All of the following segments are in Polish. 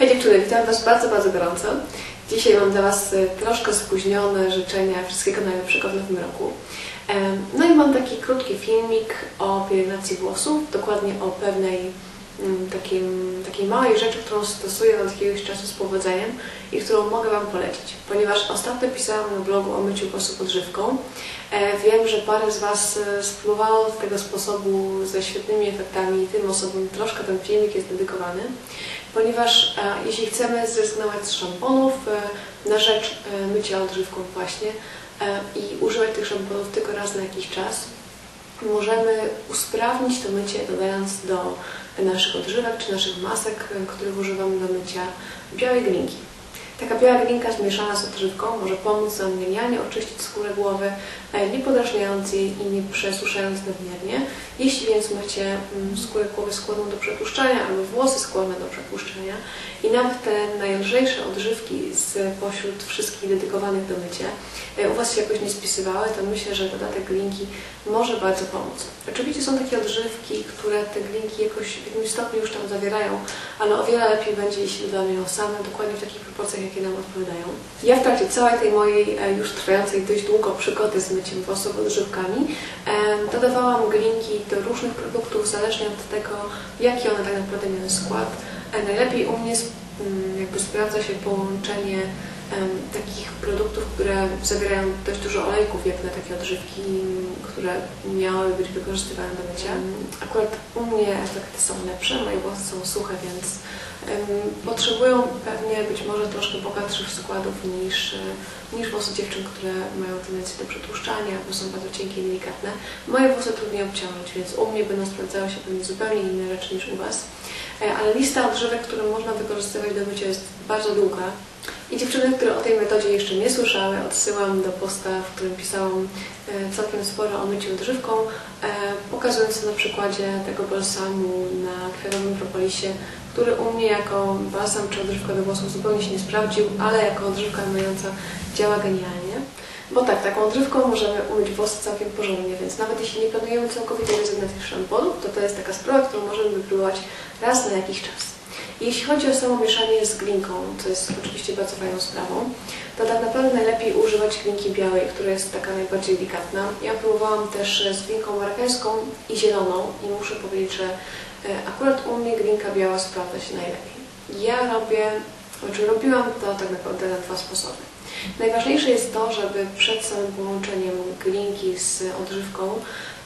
Hej dziewczyny, witam Was bardzo, bardzo gorąco. Dzisiaj mam dla Was e, troszkę spóźnione życzenia wszystkiego najlepszego w nowym roku. No i mam taki krótki filmik o pielęgnacji włosów, dokładnie o pewnej takim, takiej małej rzeczy, którą stosuję od jakiegoś czasu z powodzeniem i którą mogę Wam polecić. Ponieważ ostatnio pisałam na blogu o myciu włosów odżywką, e, wiem, że parę z Was e, spróbowało tego sposobu ze świetnymi efektami i tym osobom troszkę ten filmik jest dedykowany ponieważ e, jeśli chcemy zrezygnować z szamponów na rzecz mycia odżywką właśnie i używać tych szamponów tylko raz na jakiś czas, możemy usprawnić to mycie dodając do naszych odżywek czy naszych masek, których używamy do mycia białej glinki. Taka biała glinka zmieszana z odżywką może pomóc nam genialnie oczyścić skórę głowy, nie podrażniając jej i nie przesuszając nadmiernie. Jeśli więc macie mm, skórę głowy skłonną do przetłuszczania albo włosy skłonne do przetłuszczania i nawet te najlżejsze odżywki z pośród wszystkich dedykowanych do mycia e, u Was się jakoś nie spisywały, to myślę, że dodatek glinki może bardzo pomóc. Oczywiście są takie odżywki, które te glinki jakoś w jakimś stopniu już tam zawierają, ale o wiele lepiej będzie, jeśli dodamy ją same, dokładnie w takich proporcjach, jakie nam odpowiadają. Ja w trakcie całej tej mojej e, już trwającej dość długo przygody z myciem włosów odżywkami dodawałam glinki do różnych produktów, zależnie od tego, jaki one tak naprawdę miały skład. E, Najlepiej u mnie sp- m, jakby sprawdza się połączenie takich produktów, które zawierają dość dużo olejków, jak na takie odżywki, które miały być wykorzystywane do mycia. Akurat u mnie efekty są lepsze, moje włosy są suche, więc potrzebują pewnie być może troszkę bogatszych składów niż, e, niż włosy dziewczyn, które mają tendencję do przetłuszczania, bo są bardzo cienkie i delikatne. Moje włosy trudniej obciągnąć, więc u mnie będą sprawdzały się pewnie zupełnie inne rzeczy niż u Was. E, Ale lista odżywek, które można wykorzystywać do mycia jest bardzo długa. I dziewczyny, które o tej metodzie jeszcze nie słyszały, odsyłam do posta, w którym pisałam e, całkiem sporo o myciu odżywką, e, pokazując na przykładzie tego balsamu na kwiatowym propolisie, który u mnie jako balsam czy odżywka do włosów zupełnie się nie sprawdził, ale jako odżywka myjąca działa genialnie. Bo tak, taką odżywką możemy umyć włosy całkiem porządnie, więc nawet jeśli nie planujemy całkowitej rezygnacji szamponów, to to jest taka sprawa, którą możemy wypróbować raz na jakiś czas. Jeśli chodzi o samo mieszanie z glinką, co jest oczywiście bardzo fajną sprawą, to tak naprawdę najlepiej używać glinki białej, która jest taka najbardziej delikatna. Ja próbowałam też z glinką marokańską i zieloną i muszę powiedzieć, że e, akurat u mnie glinka biała sprawdza się najlepiej. Ja robię, znaczy robiłam to tak naprawdę na dwa sposoby. Najważniejsze jest to, żeby przed samym połączeniem glinki z odżywką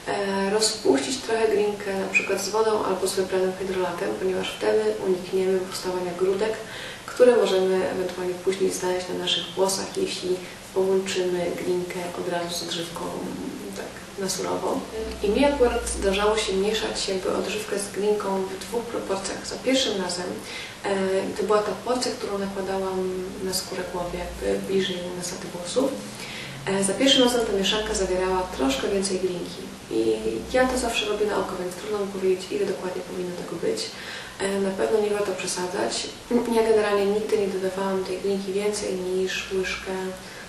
e, rozpuścić trochę glinkę na przykład z wodą albo z wybranym hydrolatem, ponieważ wtedy unikniemy powstawania grudek, które możemy ewentualnie później znaleźć na naszych włosach, jeśli połączymy glinkę od razu z odżywką. Tak na surowo. I mi akurat zdarzało się mieszać jakby odżywkę z glinką w dwóch proporcjach. Za pierwszym razem e, to była ta porcja, którą nakładałam na skórę głowy, jakby bliżej nasady włosów. E, Za pierwszym razem ta mieszanka zawierała troszkę więcej glinki i ja to zawsze robię na oko, więc trudno mi powiedzieć, ile dokładnie powinno tego być. E, Na pewno nie warto przesadzać. Ja generalnie nigdy nie dodawałam tej glinki więcej niż łyżkę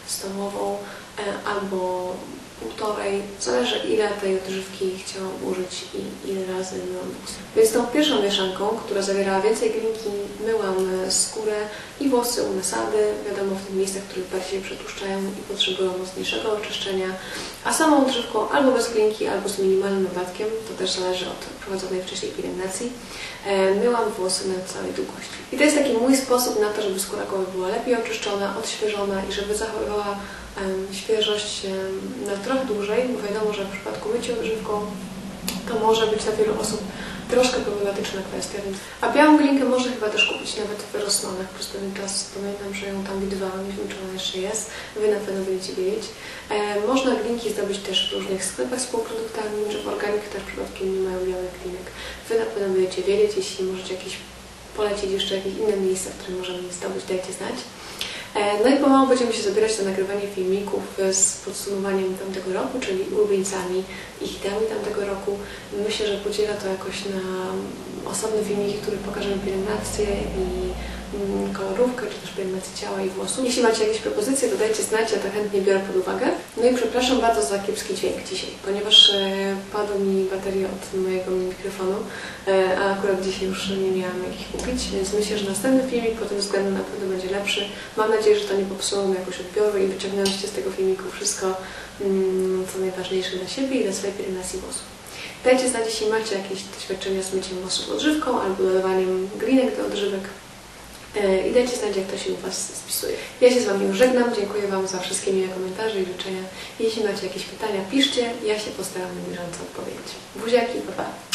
stołową albo półtorej, zależy ile tej odżywki chciałam użyć i ile razy myłam włosy. Więc tą pierwszą mieszanką, która zawierała więcej glinki, myłam skórę i włosy u nasady, wiadomo w tych miejscach, które bardziej przetłuszczają i potrzebują mocniejszego oczyszczenia, a samą odżywką albo bez glinki, albo z minimalnym dodatkiem, to też zależy od prowadzonej wcześniej pielęgnacji, e, myłam włosy na całej długości. I to jest taki mój sposób na to, żeby skóra głowy była lepiej oczyszczona, odświeżona i żeby zachowywała em, świeżość em, na trochę dłużej, bo wiadomo, że w przypadku mycia odżywką to może być dla wielu osób troszkę problematyczna kwestia, więc... A białą glinkę można chyba też kupić nawet w Rossmanach przez pewien czas. Pamiętam, że ją tam widywałam, nie wiem czy ona jeszcze jest. Wy na pewno będziecie wiedzieć. E, można glinki zdobyć też w różnych sklepach z półproduktami, że w organikach też przypadkiem nie mają białych glinek. Wy na pewno będziecie wiedzieć, jeśli możecie jakieś polecić jeszcze jakieś inne miejsca, w którym możemy je zdobyć, dajcie znać. E, No i pomału będziemy się zabierać na nagrywanie filmików z podsumowaniem tamtego roku, czyli ulubieńcami i hitami tamtego roku. Myślę, że podzielę to jakoś na osobne filmiki, które pokażę pielęgnację i kolorówkę, czy też pielęgnację ciała i włosów. Jeśli macie jakieś propozycje, to dajcie znać, ja to chętnie biorę pod uwagę. No i przepraszam bardzo za kiepski dźwięk dzisiaj, ponieważ e, padła mi bateria od mojego mikrofonu, e, a akurat dzisiaj już nie miałam jakich kupić, więc myślę, że następny filmik pod tym względem na pewno będzie lepszy. Mam nadzieję, że to nie popsuło mi jakoś odbioru i wyciągnęliście z tego filmiku wszystko, mm, co najważniejsze dla siebie i dla swojej pielęgnacji włosów. Dajcie znać, jeśli macie jakieś doświadczenia z myciem włosów odżywką albo dodawaniem glinek do odżywek. E, I dajcie znać, jak to się u Was spisuje. Ja się z Wami już żegnam. Dziękuję Wam za wszystkie miłe komentarze i życzenia. Jeśli macie jakieś pytania, piszcie. Ja się postaram na bieżąco odpowiedzieć. Buziaki, pa pa.